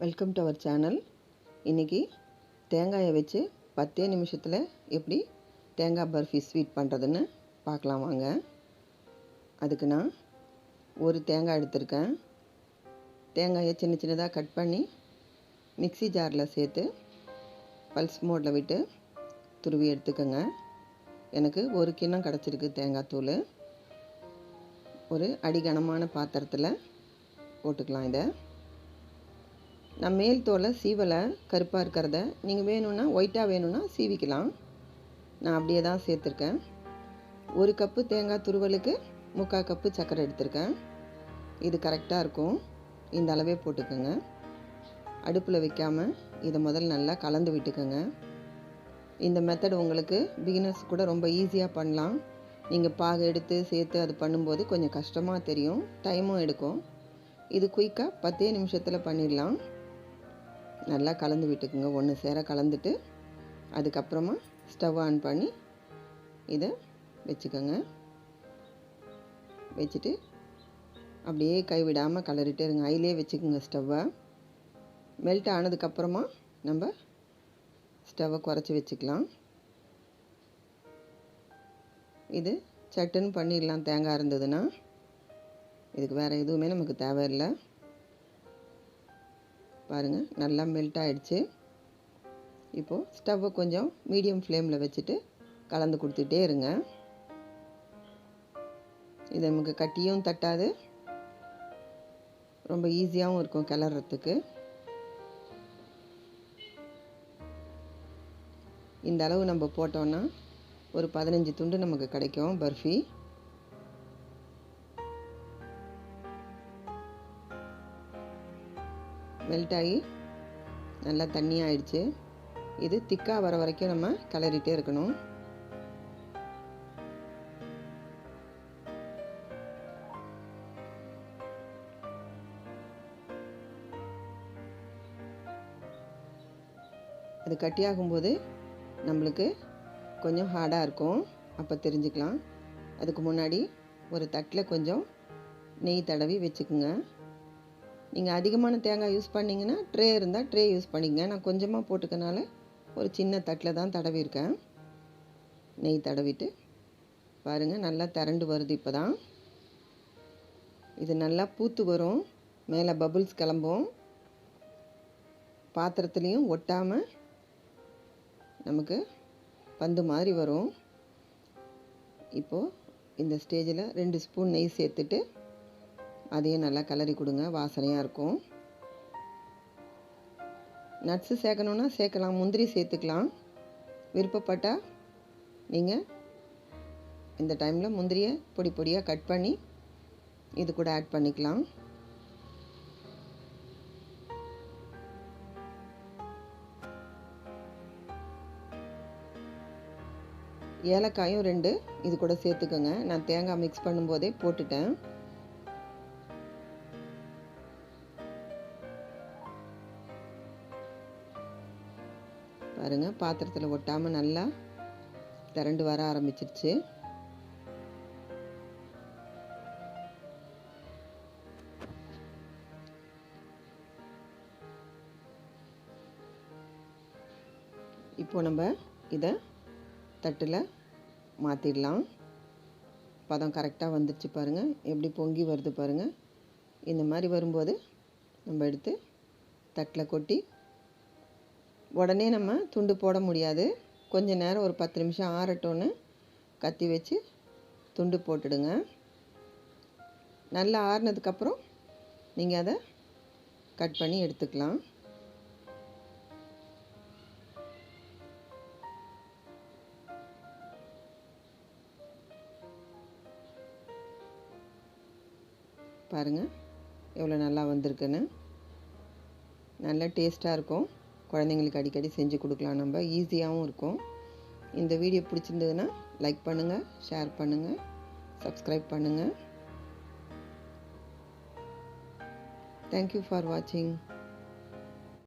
Welcome to our channel இன்றைக்கி தேங்காயை வச்சு பத்தே நிமிஷத்தில் எப்படி தேங்காய் பர்ஃபி ஸ்வீட் பண்ணுறதுன்னு பார்க்கலாம் வாங்க. அதுக்கு நான் ஒரு தேங்காய் எடுத்திருக்கேன். தேங்காயை சின்ன சின்னதாக கட் பண்ணி மிக்ஸி ஜாரில் சேர்த்து பல்ஸ் மோடில் விட்டு துருவி எடுத்துக்கோங்க. எனக்கு ஒரு கிண்ணம் கிடச்சிருக்கு தேங்காய் தூள். ஒரு அடிகனமான பாத்திரத்தில் போட்டுக்கலாம் இதை. நான் மேல் தோலை சீவலை கருப்பாக இருக்கிறத நீங்கள் வேணும்னா ஒயிட்டாக வேணும்னா சீவிக்கலாம். நான் அப்படியே தான் சேர்த்துருக்கேன். ஒரு கப்பு தேங்காய் துருவலுக்கு முக்கால் கப்பு சர்க்கரை எடுத்திருக்கேன். இது கரெக்டாக இருக்கும். இந்த அளவே போட்டுக்கோங்க. அடுப்பில் வைக்காமல் இதை முதல்ல நல்லா கலந்து விட்டுக்கோங்க. இந்த மெத்தட் உங்களுக்கு பிகினர்ஸ் கூட ரொம்ப ஈஸியாக பண்ணலாம். நீங்கள் பாகு எடுத்து சேர்த்து அது பண்ணும்போது கொஞ்சம் கஷ்டமாக தெரியும். டைமும் எடுக்கும். இது குயிக்காக பத்தே நிமிஷத்தில் பண்ணிடலாம். நல்லா கலந்து விட்டுக்குங்க. ஒன்று சேர கலந்துட்டு அதுக்கப்புறமா ஸ்டவ் ஆன் பண்ணி இதை வச்சுக்கோங்க. வச்சுட்டு அப்படியே கைவிடாமல் கலரிட்டே இருங்க. அதிலே வச்சுக்கோங்க ஸ்டவ்வை மெல்ட் ஆனதுக்கப்புறமா நம்ம ஸ்டவ்வை குறைச்சி வச்சுக்கலாம். இது சட்டுன்னு பண்ணிடலாம். தேங்காய் இருந்ததுன்னா இதுக்கு வேறு எதுவுமே நமக்கு தேவையில்லை. பாருங்கள் நல்லா மெல்ட் ஆகிடுச்சு இப்போது ஸ்டவ்வை கொஞ்சம் மீடியம் ஃப்ளேமில் வச்சுட்டு கலந்து கொடுத்துட்டே இருங்க. இது நமக்கு கட்டியும் தட்டாது. ரொம்ப ஈஸியாகவும் இருக்கும் கிளறத்துக்கு. இந்த அளவு நம்ம போட்டோன்னா ஒரு பதினஞ்சு துண்டு நமக்கு கிடைக்கும் பர்ஃபி. மெல்ட் ஆகி நல்லா தண்ணி ஆயிடுச்சு இது திக்காக வர வரைக்கும் நம்ம கிளறிட்டே இருக்கணும். அது கட்டியாகும்போது நம்மளுக்கு கொஞ்சம் ஹார்டாக இருக்கும். அப்போ தெரிஞ்சுக்கலாம். அதுக்கு முன்னாடி ஒரு தட்டில் கொஞ்சம் நெய் தடவி வச்சுக்குங்க. நீங்கள் அதிகமான தேங்காய் யூஸ் பண்ணிங்கன்னா ட்ரே இருந்தால் ட்ரே யூஸ் பண்ணிக்கங்க. நான் கொஞ்சமாக போட்டுக்கனால ஒரு சின்ன தட்டில் தான் தடவிருக்கேன் நெய் தடவிட்டு பாருங்கள் நல்லா திரண்டு வருது இப்போ தான் இது நல்லா பூத்து வரும். மேலே பபுள்ஸ் கிளம்பும். பாத்திரத்துலேயும் ஒட்டாமல் நமக்கு பந்து மாதிரி வரும். இப்போது இந்த ஸ்டேஜில் ரெண்டு ஸ்பூன் நெய் சேர்த்துட்டு அதையும் நல்லா கலரி கொடுங்க வாசனையாக இருக்கும். நட்ஸு சேர்க்கணுன்னா சேர்க்கலாம் முந்திரி சேர்த்துக்கலாம். விருப்பப்பட்டால் நீங்கள் இந்த டைமில் முந்திரியை பொடி பொடியாக கட் பண்ணி இது கூட ஆட் பண்ணிக்கலாம். ஏலக்காயும் ரெண்டு இது கூட சேர்த்துக்கோங்க. நான் தேங்காய் மிக்ஸ் பண்ணும்போதே போட்டுட்டேன். பாருங்கள் பாத்திரத்தில் ஒட்டாமல் நல்லா திரண்டு வர ஆரம்பிச்சிருச்சு. இப்போ நம்ம இதை தட்டில் மாற்றிடலாம் பதம் கரெக்டாக வந்துருச்சு பாருங்கள் எப்படி பொங்கி வருது பாருங்கள் இந்த மாதிரி வரும்போது நம்ம எடுத்து தட்டில் கொட்டி உடனே நம்ம துண்டு போட முடியாது. கொஞ்ச நேரம் ஒரு பத்து நிமிஷம் ஆறட்டோன்னு கத்தி வச்சு துண்டு போட்டுடுங்க. நல்லா ஆறுனதுக்கப்புறம் நீங்கள் அதை கட் பண்ணி எடுத்துக்கலாம். பாருங்கள் எவ்வளோ நல்லா வந்திருக்குன்னு. நல்லா டேஸ்ட்டாக இருக்கும். குழந்தைங்களுக்கு அடிக்கடி செஞ்சு கொடுக்கலாம். நம்ம ஈஸியாகவும் இருக்கும். இந்த வீடியோ பிடிச்சிருந்ததுன்னா லைக் பண்ணுங்கள் ஷேர் பண்ணுங்கள் சப்ஸ்கிரைப் பண்ணுங்கள் தேங்க்யூ ஃபார் வாட்சிங்